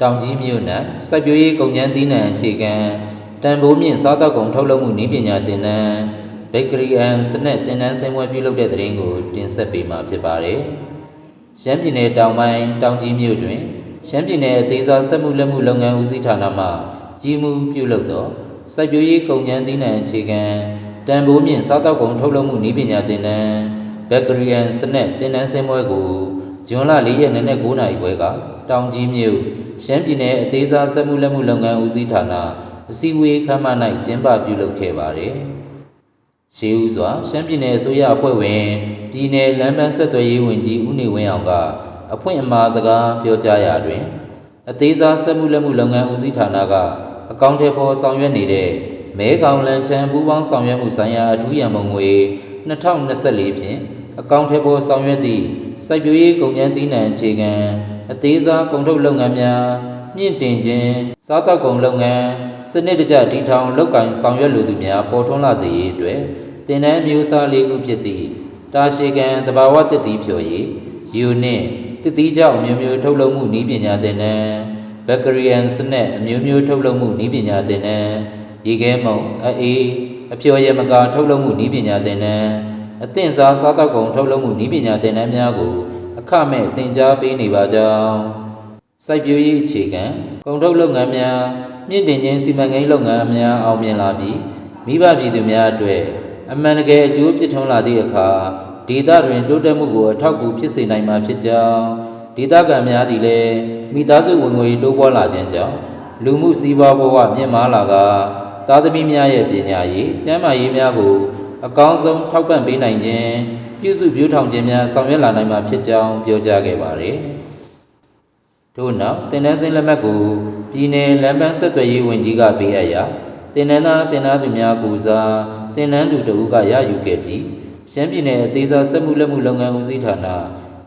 တောင်ကြီးမြို့နယ်စိုက်ပျိုးရေးကုန်ကျန်းသီးနှံအခြေခံတန်ဖိုးမြင့်စားသောက်ကုန်ထုတ်လုပ်မှုနည်းပညာသင်တန်းဘိကရီအန်စနက်သင်တန်းဆင်းပွဲပြုလုပ်တဲ့တဲ့ရင်ကိုတင်ဆက်ပေးမှာဖြစ်ပါတယ်။ရှမ်းပြည်နယ်တောင်ပိုင်းတောင်ကြီးမြို့တွင်ရှမ်းပြည်နယ်အသေးစားစက်မှုလက်မှုလုပ်ငန်းဦးစီးဌာနမှကြီးမှုပြုလုပ်သောစိုက်ပျိုးရေးကုန်ကျန်းသီးနှံအခြေခံတန်ဖိုးမြင့်စားသောက်ကုန်ထုတ်လုပ်မှုနည်းပညာသင်တန်းဘိကရီအန်စနက်သင်တန်းဆင်းပွဲကို ဇွန်လ၄ရက်နေ့နဲ့9နာရီခွဲကတောင်ကြီးမြို့ရှမ်းပြည်နယ်အသေးစားစက်မှုလက်မှုလုပ်ငန်းဦးစီးဌာနအစည်းအဝေးခမ်းမ၌ကျင်းပပြုလုပ်ခဲ့ပါတယ်။ရှေးဦးစွာရှမ်းပြည်နယ်အစိုးရအဖွဲ့ဝင်ပြည်내လမ်းပန်းဆက်သွယ်ရေးဝန်ကြီးဦးနေဝင်းအောင်ကအဖွင့်အမှာစကားပြောကြားရာတွင် အသေးစားစက်မှုလက်မှုလုပ်ငန်းဦးစီးဌာနကအကောင့်ထဲပေါ်ဆောင်ရွက်နေတဲ့မဲကောင်လန်ချမ်းပူးပေါင်းဆောင်ရွက်မှုဆိုင်ရာအထူးရန်ပုံငွေ2024ဖြင့် အကောင့်ထဲပေါ်ဆောင်ရွက်သည့်စိုက်ပျိုးရေးကုန်ကျန်းသီးနှံအခြေခံအသေးစားကုန်ထုတ်လုပ်ငန်းများမြင့်တင်ခြင်းစားတောက်ကုန်လုပ်ငန်းစနစ်တကျတည်ထောင်လုပ်ကိုင်ဆောင်ရွက်လိုသူများပေါ်ထွန်းလာစေရေးအတွက်တင်နန်းမျိုးစားလေးခုဖြစ်သည့်တာရှည်ကန်တဘာဝတစ်တီဖြော်ရည်ယူနစ်တစ်တီကြောင့်မျိုးမျိုးထုတ်လုပ်မှုနည်းပညာတင်နန်းဘက်ကရီယန်စနက်အမျိုးမျိုးထုတ်လုပ်မှုနည်းပညာတင်နန်းရေခဲမုံအေးအဖြော်ရမကာထုတ်လုပ်မှုနည်းပညာတင်နန်း အသင့်စားစားတောက်ကုန်ထုတ်လုပ်မှုနည်းပညာတင်နန်းများကိုအခမဲ့တင် जा ပေးနေပါကြောင်းစိုက်ပျိုးရေးအခြေခံကုန်ထုတ်လုပ်ငန်းများမြင့်တင်ခြင်းစီမံကိန်းလုပ်ငန်းများအောင်မြင်လာပြီးမိဘပြည်သူများအတွက်အမှန်တကယ်အကျိုးဖြစ်ထွန်းလာသည့်အခါဒေသတွင်တိုးတက်မှုကိုအထောက်အကူဖြစ်စေနိုင်မှာဖြစ်ကြောင်းဒေသခံများသည်လည်းမိသားစုဝင်ငွေတိုးပွားလာခြင်းကြောင့်လူမှုစီးပွားဘဝမြင့်မားလာကသားသမီးများရဲ့ပညာရေးကျန်းမာရေးများကို အကောင်းဆုံးထောက်ပံ့ပေးနိုင်ခြင်းပြုစုပြောထောင်ခြင်းများဆောင်ရွက်လာနိုင်မှာဖြစ်ကြောင်းပြောကြားခဲ့ပါတယ်။ထို့နောက်တင်နန်းစင်းလက်မှတ်ကိုပြည်내လမ်းပန်းဆက်သွယ်ရေးဝန်ကြီးကပေးအပ်ရာတင်နန်းသားတင်နန်းသူများကူစားတင်နန်းသူတဦးကရယူခဲ့ပြီးရှမ်းပြည်နယ်အသေးစားစက်မှုလက်မှုလုပ်ငန်းဦးစီးဌာန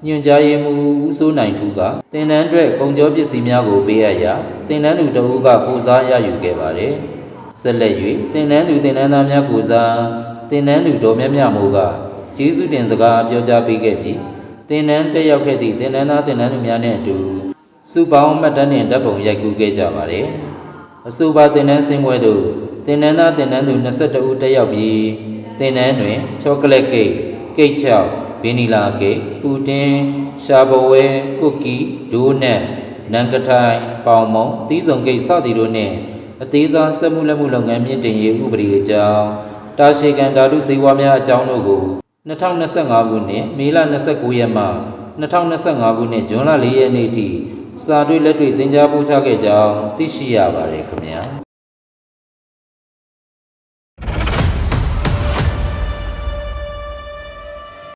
ညွှန်ကြားရေးမှူးဦးစိုးနိုင်ထူးကတင်နန်းအတွက်ကုန်ကြောပစ္စည်းများကိုပေးအပ်ရာတင်နန်းသူတဦးကကူစားရယူခဲ့ပါတယ်။ ဆက်လက်၍တင်နန်းသူတင်နန်းသားများကူစားတင်နန်းသူတော်မြတ်မြတ်မိုးကကျေးဇူးတင်စကားပြောကြားပေးခဲ့ပြီးတင်နန်းတက်ရောက်ခဲ့သည့်တင်နန်းသားတင်နန်းသူများနဲ့အတူစုပေါင်းမှတ်တမ်းနှင့်ဓာတ်ပုံရိုက်ကူးခဲ့ကြပါတယ်။အဆိုပါတင်နန်းစင်းပွဲသို့တင်နန်းသားတင်နန်းသူ22ဦးတက်ရောက်ပြီးတင်နန်းတွင်ချောကလက်ကိတ်ကိတ်ချောက်ဗီနီလာကိတ်ပူတင်ရှာဘဝဲကုတ်ကီဒိုးနက်နန်ကထိုင်ပေါင်မုံတီးစုံကိတ်စသည်တို့နှင့် အသေးစားစက်မှုလက်မှုလုပ်ငန်းမြင့်တင်ရေးဥပဒေအကြောင်းတာရှည်ကန်ဓာတုစေဝါများအကြောင်းတို့ကို2025ခုနှစ်မေလ29ရက်မှ2025ခုနှစ်ဇွန်လ4ရက်နေ့ထိစာတွေ့လက်တွေ့သင်ကြားပို့ချခဲ့ကြောင်းသိရှိရပါတယ်ခင်ဗျာ